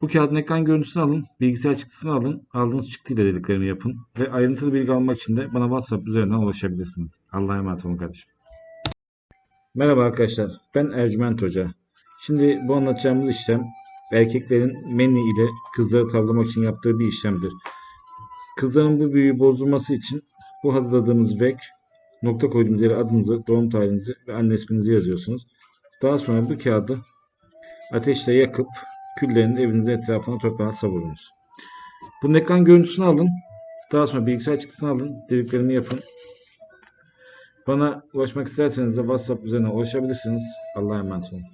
Bu kağıdın ekran görüntüsünü alın, bilgisayar çıktısını alın, aldığınız çıktıyla dediklerimi yapın ve ayrıntılı bilgi almak için de bana WhatsApp üzerinden ulaşabilirsiniz. Allah'a emanet olun kardeşim. Merhaba arkadaşlar, ben Ercüment Hoca. Şimdi bu anlatacağımız işlem erkeklerin meni ile kızları tavlamak için yaptığı bir işlemdir. Kızların bu büyüyü bozdurması için bu hazırladığımız vek, nokta koyduğumuz yere adınızı, doğum tarihinizi ve anne isminizi yazıyorsunuz. Daha sonra bu kağıdı ateşle yakıp küllerini evinizin etrafına toprağa savurunuz. Bunun ekran görüntüsünü alın. Daha sonra bilgisayar çıktısını alın. Dediklerimi yapın. Bana ulaşmak isterseniz de WhatsApp üzerinden ulaşabilirsiniz. Allah'a emanet olun.